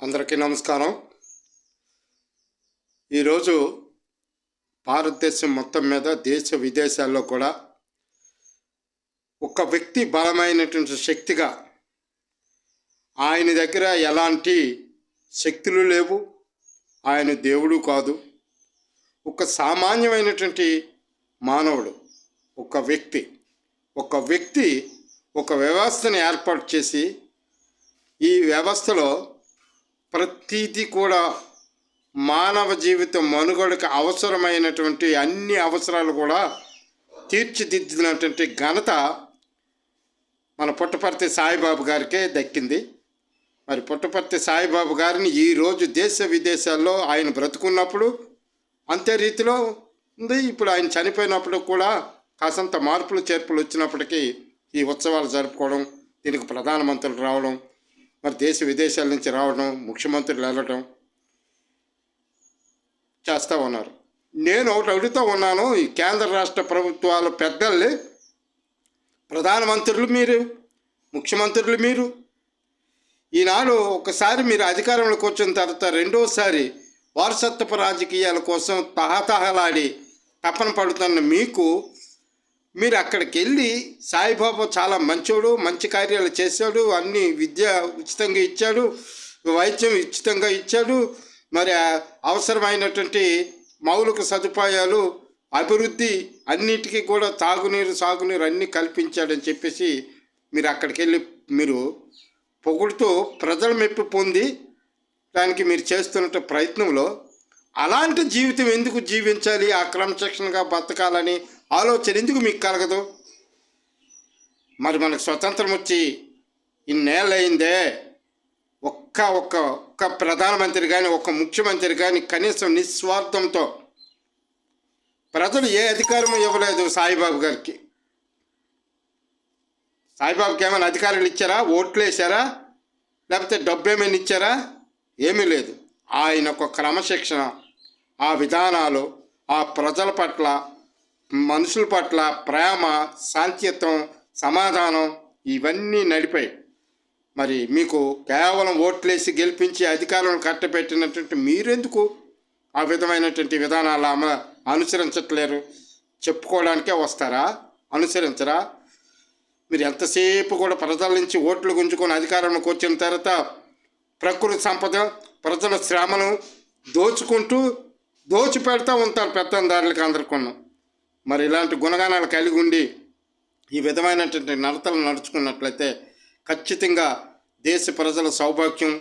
అందరికీ నమస్కారం. ఈరోజు భారతదేశం మొత్తం మీద దేశ విదేశాల్లో కూడా ఒక వ్యక్తి బలమైనటువంటి శక్తిగా ఆయన దగ్గర ఎలాంటి శక్తులు లేవు ఆయన దేవుడు కాదు. ఒక సామాన్యమైనటువంటి మానవుడు ఒక వ్యక్తి ఒక వ్యక్తి ఒక వ్యవస్థను ఏర్పాటు చేసి ఈ వ్యవస్థలో ప్రతీది కూడా మానవ జీవితం మనుగడకు అవసరమైనటువంటి అన్ని అవసరాలు కూడా తీర్చిదిద్దినటువంటి ఘనత మన పుట్టపర్తి సాయిబాబు గారికే దక్కింది. మరి పుట్టపర్తి సాయిబాబు గారిని ఈరోజు దేశ విదేశాల్లో ఆయన బ్రతుకున్నప్పుడు అంతే రీతిలో ఉంది. ఇప్పుడు ఆయన చనిపోయినప్పుడు కూడా కాసంత మార్పులు చేర్పులు వచ్చినప్పటికీ ఈ ఉత్సవాలు జరుపుకోవడం దీనికి ప్రధానమంత్రులు రావడం మరి దేశ విదేశాల నుంచి రావడం ముఖ్యమంత్రులు వెళ్ళడం చేస్తూ ఉన్నారు. నేను ఒకటి అడుగుతూ ఉన్నాను ఈ కేంద్ర రాష్ట్ర ప్రభుత్వాల పెద్దల్ని ప్రధానమంత్రులు మీరు ముఖ్యమంత్రులు మీరు ఈనాడు ఒకసారి మీరు అధికారంలోకి వచ్చిన తర్వాత రెండోసారి వారసత్వపు రాజకీయాల కోసం తహతహలాడి తపన పడుతున్న మీకు మీరు అక్కడికి వెళ్ళి సాయిబాబా చాలా మంచోడు మంచి కార్యాలు చేశాడు అన్ని విద్య ఉచితంగా ఇచ్చాడు వైద్యం ఉచితంగా ఇచ్చాడు. మరి అవసరమైనటువంటి మౌలిక సదుపాయాలు అభివృద్ధి అన్నిటికీ కూడా తాగునీరు సాగునీరు అన్నీ కల్పించాడని చెప్పేసి మీరు అక్కడికి వెళ్ళి మీరు పొగుడుతూ ప్రజల మెప్పు పొంది దానికి మీరు చేస్తున్న ప్రయత్నంలో అలాంటి జీవితం ఎందుకు జీవించాలి? ఆ క్రమశిక్షణగా బతకాలని ఆలోచన ఎందుకు మీకు కలగదు? మరి మనకు స్వతంత్రం వచ్చి ఇన్నేళ్ళు అయిందే ఒక్క ఒక్క ఒక్క ప్రధానమంత్రి కానీ ఒక్క ముఖ్యమంత్రి కానీ కనీసం నిస్వార్థంతో ప్రజలు ఏ అధికారము ఇవ్వలేదు సాయిబాబు గారికి. సాయిబాబుకి ఏమైనా అధికారులు ఇచ్చారా? ఓట్లు వేసారా లేకపోతే డబ్బు ఏమైనా ఇచ్చారా? ఏమీ లేదు. ఆయన ఒక క్రమశిక్షణ ఆ విధానాలు ఆ ప్రజల పట్ల మనుషుల పట్ల ప్రేమ శాంతియుతం సమాధానం ఇవన్నీ నడిపాయి. మరి మీకు కేవలం ఓట్లేసి గెలిపించి అధికారులను కట్టబెట్టినటువంటి మీరెందుకు ఆ విధమైనటువంటి విధానాలు అమ అనుసరించట్లేరు? చెప్పుకోవడానికే వస్తారా? అనుసరించరా? మీరు ఎంతసేపు కూడా ప్రజల నుంచి ఓట్లు గుంజుకొని అధికారంలోకి వచ్చిన తర్వాత ప్రకృతి సంపద ప్రజల శ్రమను దోచుకుంటూ దోచిపెడతా ఉంటారు పెత్తందారులకు అందరికన్నా మరి ఇలాంటి గుణగానాలు కలిగి ఉండి ఈ విధమైనటువంటి నడతలు నడుచుకున్నట్లయితే ఖచ్చితంగా దేశ ప్రజల సౌభాగ్యం